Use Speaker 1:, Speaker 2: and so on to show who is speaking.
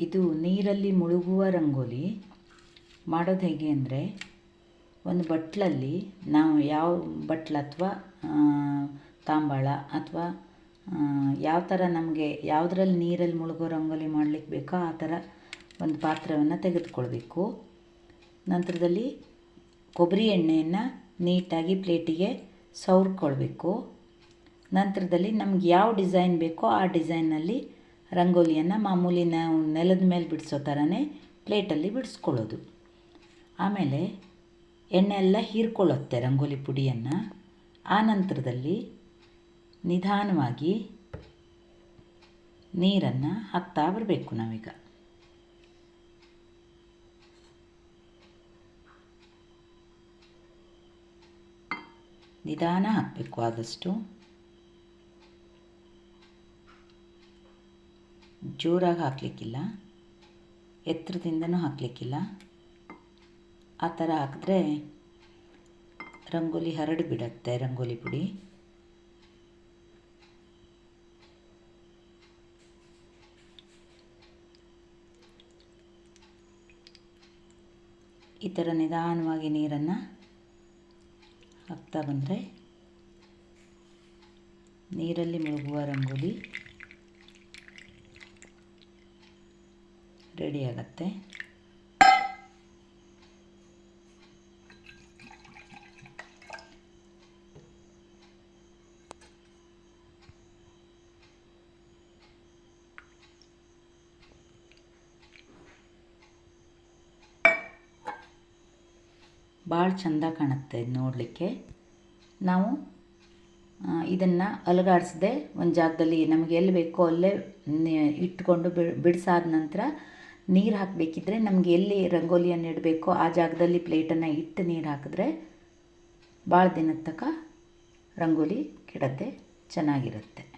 Speaker 1: ಇದು ನೀರಲ್ಲಿ ಮುಳುಗುವ ರಂಗೋಲಿ. ಮಾಡೋದು ಹೇಗೆ ಅಂದರೆ, ಒಂದು ಬಟ್ಲಲ್ಲಿ ನಾವು ಯಾವ ಬಟ್ಲು ಅಥವಾ ತಾಂಬಾಳ ಅಥವಾ ಯಾವ ಥರ ನಮಗೆ ಯಾವುದ್ರಲ್ಲಿ ನೀರಲ್ಲಿ ಮುಳುಗೋ ರಂಗೋಲಿ ಮಾಡ್ಲಿಕ್ಕೆ ಬೇಕೋ ಆ ಥರ ಒಂದು ಪಾತ್ರವನ್ನು ತೆಗೆದುಕೊಳ್ಬೇಕು. ನಂತರದಲ್ಲಿ ಕೊಬ್ಬರಿ ಎಣ್ಣೆಯನ್ನು ನೀಟಾಗಿ ಪ್ಲೇಟಿಗೆ ಸವರ್ಕೊಳ್ಬೇಕು. ನಂತರದಲ್ಲಿ ನಮ್ಗೆ ಯಾವ ಡಿಸೈನ್ ಬೇಕೋ ಆ ಡಿಸೈನಲ್ಲಿ ರಂಗೋಲಿಯನ್ನು ಮಾಮೂಲಿ ನಾವು ನೆಲದ ಮೇಲೆ ಬಿಡಿಸೋ ಥರನೇ ಪ್ಲೇಟಲ್ಲಿ ಬಿಡಿಸ್ಕೊಳ್ಳೋದು. ಆಮೇಲೆ ಎಣ್ಣೆ ಎಲ್ಲ ಹೀರ್ಕೊಳ್ಳುತ್ತೆ ರಂಗೋಲಿ ಪುಡಿಯನ್ನು. ಆ ನಂತರದಲ್ಲಿ ನಿಧಾನವಾಗಿ ನೀರನ್ನು ಹಾಕ್ತಾ ಬರಬೇಕು ನಾವೀಗ. ನಿಧಾನ ಹಾಕಬೇಕು ಆದಷ್ಟು. ಜೋರಾಗಿ ಹಾಕಲಿಕ್ಕಿಲ್ಲ. ಎತ್ತರದಿಂದನೂ ಹಾಕಲಿಕ್ಕಿಲ್ಲ. ಆ ಥರ ಹಾಕಿದ್ರೆ ರಂಗೋಲಿ ಹರಡಿ ಬಿಡುತ್ತೆ, ರಂಗೋಲಿ ಪುಡಿ. ಈ ಥರ ನಿಧಾನವಾಗಿ ನೀರನ್ನು ಹಾಕ್ತಾ ಬಂದರೆ ನೀರಲ್ಲಿ ಮುಳುಗುವ ರಂಗೋಲಿ ರೆಡಿ ಆಗುತ್ತೆ. ಭಾಳ ಚಂದ ಕಾಣುತ್ತೆ ನೋಡಲಿಕ್ಕೆ. ನಾವು ಇದನ್ನು ಅಲುಗಾಡಿಸದೆ ಒಂದು ಜಾಗದಲ್ಲಿ ನಮಗೆ ಎಲ್ಲಿ ಬೇಕೋ ಅಲ್ಲೇ ಇಟ್ಕೊಂಡು ಬಿಡಿಸಾದ ನಂತರ ನೀರು ಹಾಕಬೇಕಿದ್ರೆ ನಮಗೆ ಎಲ್ಲಿ ರಂಗೋಲಿಯನ್ನು ಇಡಬೇಕೋ ಆ ಜಾಗದಲ್ಲಿ ಪ್ಲೇಟನ್ನು ಇಟ್ಟು ನೀರು ಹಾಕಿದ್ರೆ ಭಾಳ ದಿನದ ತನಕ ರಂಗೋಲಿ ಕೆಡತ್ತೆ, ಚೆನ್ನಾಗಿರುತ್ತೆ.